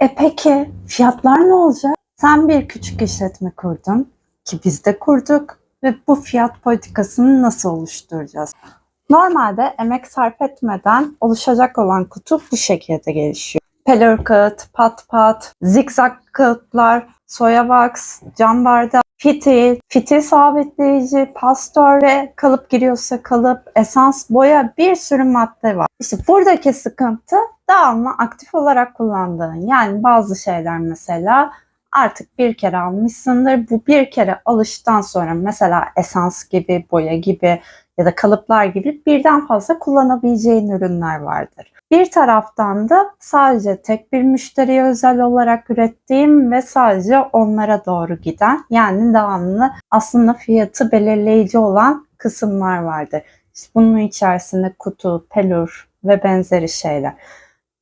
E peki fiyatlar ne olacak? Sen bir küçük işletme kurdun ki biz de kurduk ve bu fiyat politikasını nasıl oluşturacağız? Normalde emek sarf etmeden oluşacak olan kutu bu şekilde gelişiyor. Pelör kağıt, pat pat, zikzak kağıtlar, soya wax, cam bardak, fitil, fitil sabitleyici, pastör ve kalıp giriyorsa kalıp, esans, boya bir sürü madde var. İşte buradaki sıkıntı dağılma aktif olarak kullandığın. Yani bazı şeyler mesela artık bir kere almışsındır. Bu bir kere alıştan sonra mesela esans gibi, boya gibi ya da kalıplar gibi birden fazla kullanabileceğin ürünler vardır. Bir taraftan da sadece tek bir müşteriye özel olarak ürettiğim ve sadece onlara doğru giden yani devamlı aslında fiyatı belirleyici olan kısımlar vardır. İşte bunun içerisinde kutu, pelur ve benzeri şeyler.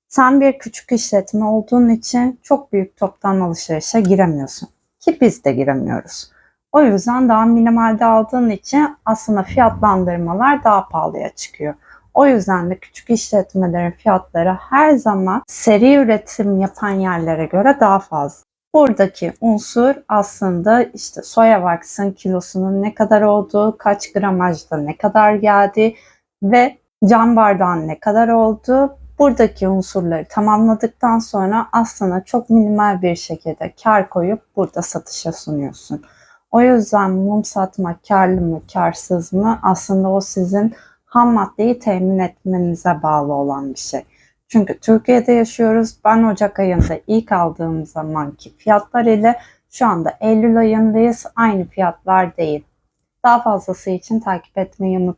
Sen bir küçük işletme olduğun için çok büyük toptan alışverişe giremiyorsun. Ki biz de giremiyoruz. O yüzden daha minimalde aldığın için aslında fiyatlandırmalar daha pahalıya çıkıyor. O yüzden de küçük işletmelerin fiyatları her zaman seri üretim yapan yerlere göre daha fazla. Buradaki unsur aslında işte soya wax'ın kilosunun ne kadar olduğu, kaç gramajda ne kadar geldiği ve cam bardağın ne kadar olduğu buradaki unsurları tamamladıktan sonra aslında çok minimal bir şekilde kar koyup burada satışa sunuyorsun. O yüzden mum satmak karlı mı karsız mı aslında o sizin ham maddeyi temin etmenize bağlı olan bir şey. Çünkü Türkiye'de yaşıyoruz. Ben Ocak ayında ilk aldığım zamanki fiyatlar ile şu anda Eylül ayındayız. Aynı fiyatlar değil. Daha fazlası için takip etmeyi unutmayın.